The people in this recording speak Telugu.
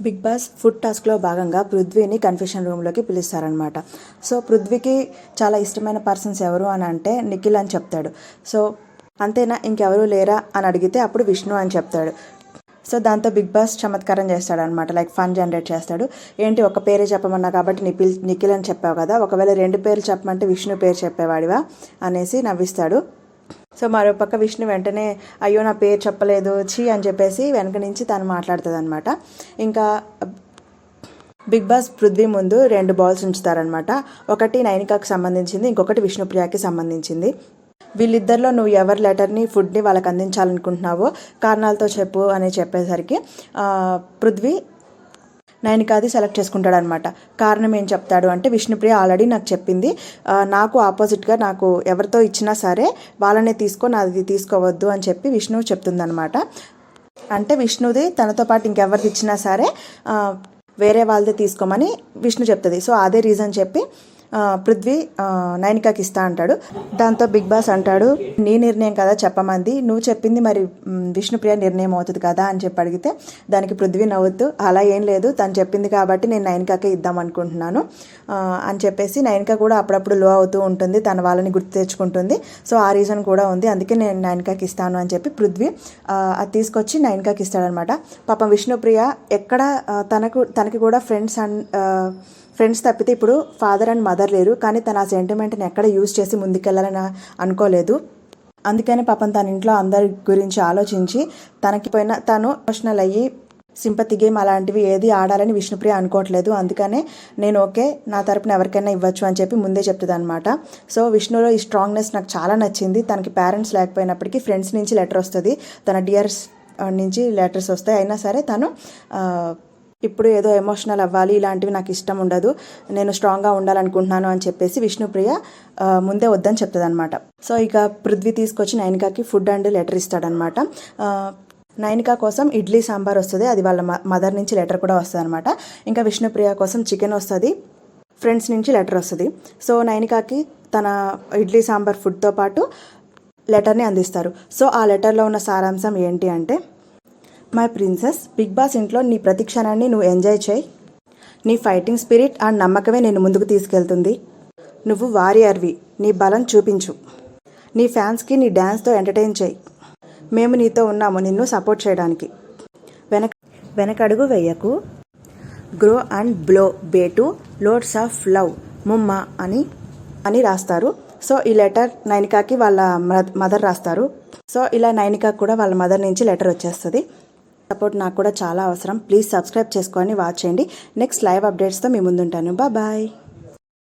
బిగ్ బాస్ ఫుడ్ టాస్క్లో భాగంగా పృథ్వీని కన్ఫెషన్ రూమ్లోకి పిలుస్తారనమాట సో పృథ్వీకి చాలా ఇష్టమైన పర్సన్స్ ఎవరు అని అంటే నిఖిల్ అని చెప్తాడు. సో అంతేనా ఇంకెవరు లేరా అని అడిగితే అప్పుడు విష్ణు అని చెప్తాడు. సో దాంతో బిగ్ బాస్ చమత్కారం చేస్తాడు అనమాట లైక్ ఫన్ జనరేట్ చేస్తాడు. ఏంటి ఒక పేరే చెప్పమన్నా కాబట్టి నిఖిల్ నిఖిల్ అని చెప్పావు కదా ఒకవేళ రెండు పేర్లు చెప్పమంటే విష్ణు పేరు చెప్పేవాడివా అనేసి నవ్విస్తాడు. సో మరో పక్క విష్ణు వెంటనే అయ్యో నా పేరు చెప్పలేదు ఛీ అని చెప్పేసి వెనక నుంచి తను మాట్లాడుతుంది అనమాట ఇంకా బిగ్ బాస్ పృథ్వీ ముందు రెండు బాల్స్ ఉంచుతారనమాట ఒకటి నైనికాకు సంబంధించింది ఇంకొకటి విష్ణుప్రియకి సంబంధించింది. వీళ్ళిద్దరిలో నువ్వు ఎవరి లెటర్ని ఫుడ్ని వాళ్ళకి అందించాలనుకుంటున్నావో కారణాలతో చెప్పు అని చెప్పేసరికి పృథ్వీ పృథ్వీ అది సెలెక్ట్ చేసుకుంటాడు అనమాట కారణం ఏం చెప్తాడు అంటే విష్ణుప్రియ ఆల్రెడీ నాకు చెప్పింది. నాకు ఆపోజిట్గా నాకు ఎవరితో ఇచ్చినా సరే వాళ్ళనే తీసుకో నాది తీసుకోవద్దు అని చెప్పి విష్ణు చెప్తుందనమాట. అంటే విష్ణుది తనతో పాటు ఇంకెవరిది ఇచ్చినా సరే వేరే వాళ్ళది తీసుకోమని విష్ణు చెప్తుంది. సో అదే రీజన్ చెప్పి పృథ్వీ నైనికాకి ఇస్తా అంటాడు. దాంతో బిగ్ బాస్ అంటాడు నీ నిర్ణయం కదా చెప్పమంది. నువ్వు చెప్పింది మరి విష్ణుప్రియ నిర్ణయం అవుతుంది కదా అని చెప్పి అడిగితే దానికి పృథ్వీ నవ్వుతూ అలా ఏం లేదు. తను చెప్పింది కాబట్టి నేను నైనికాకే ఇద్దాం అనుకుంటున్నాను. అని చెప్పేసి నైనిక కూడా అప్పుడప్పుడు లో అవుతూ ఉంటుంది తన వాళ్ళని గుర్తు తెచ్చుకుంటుంది. సో ఆ రీజన్ కూడా ఉంది. అందుకే నేను నైనికాకి ఇస్తాను అని చెప్పి పృథ్వీ అది తీసుకొచ్చి నైనికాకి ఇస్తాడనమాట. పాపం విష్ణుప్రియ ఎక్కడ తనకు తనకి కూడా ఫ్రెండ్స్ అండ్ ఫ్రెండ్స్ తప్పితే ఇప్పుడు ఫాదర్ అండ్ మదర్ లేరు కానీ తన ఆ సెంటిమెంట్ని ఎక్కడ యూజ్ చేసి ముందుకెళ్ళాలని అనుకోలేదు. అందుకని పాపం తన ఇంట్లో అందరి గురించి ఆలోచించి తనకి పోయిన తను ఎమోషనల్ అయ్యి సింపతి గేమ్ అలాంటివి ఏది ఆడాలని విష్ణుప్రియ అనుకోవట్లేదు. అందుకనే నేను ఓకే నా తరపున ఎవరికైనా ఇవ్వచ్చు అని చెప్పి ముందే చెప్తుంది అనమాట సో విష్ణులో ఈ స్ట్రాంగ్నెస్ నాకు చాలా నచ్చింది. తనకి పేరెంట్స్ లేకపోయినప్పటికీ ఫ్రెండ్స్ నుంచి లెటర్ వస్తుంది. తన డియర్స్ నుంచి లెటర్స్ వస్తాయి. అయినా సరే తను ఇప్పుడు ఏదో ఎమోషనల్ అవ్వాలి ఇలాంటివి నాకు ఇష్టం ఉండదు నేను స్ట్రాంగ్గా ఉండాలనుకుంటున్నాను అని చెప్పేసి విష్ణుప్రియ ముందే వద్దని చెప్తుంది అనమాట సో ఇక పృథ్వీ తీసుకొచ్చి నయనికాకి ఫుడ్ అండ్ లెటర్ ఇస్తాడనమాట ఆ, కోసం ఇడ్లీ సాంబార్ వస్తుంది అది వాళ్ళ మ- మదర్ నుంచి లెటర్ కూడా వస్తుంది అనమాట ఇంకా విష్ణుప్రియ కోసం చికెన్ వస్తుంది ఫ్రెండ్స్ నుంచి లెటర్ వస్తుంది. సో నైనికాకి తన ఇడ్లీ సాంబార్ ఫుడ్తో పాటు లెటర్ని అందిస్తారు. సో ఆ లెటర్లో ఉన్న సారాంశం ఏంటి అంటే మై ప్రిన్సెస్ బిగ్ బాస్ ఇంట్లో నీ ప్రతి క్షణాన్ని నువ్వు ఎంజాయ్ చేయి. నీ ఫైటింగ్ స్పిరిట్ అండ్ నమ్మకమే నేను ముందుకు తీసుకెళ్తుంది. నువ్వు వారియర్వి నీ బలం చూపించు. నీ ఫ్యాన్స్కి నీ డ్యాన్స్తో ఎంటర్టైన్ చేయి. మేము నీతో ఉన్నాము నిన్ను సపోర్ట్ చేయడానికి. వెనక వెనకడుగు వెయ్యకు గ్రో అండ్ బ్లో బేటు లోడ్స్ ఆఫ్ లవ్ ముమ్మ అని అని రాస్తారు. సో ఈ లెటర్ నైనికాకి వాళ్ళ మదర్ రాస్తారు. సో ఇలా నైనికాకి కూడా వాళ్ళ మదర్ నుంచి లెటర్ వచ్చేస్తుంది. సపోర్ట్ నాకు కూడా చాలా అవసరం. ప్లీజ్ సబ్స్క్రైబ్ చేసుకొని వాచ్ చేయండి. నెక్స్ట్ లైవ్ అప్డేట్స్తో మీ ముందుంటాను. బాయ్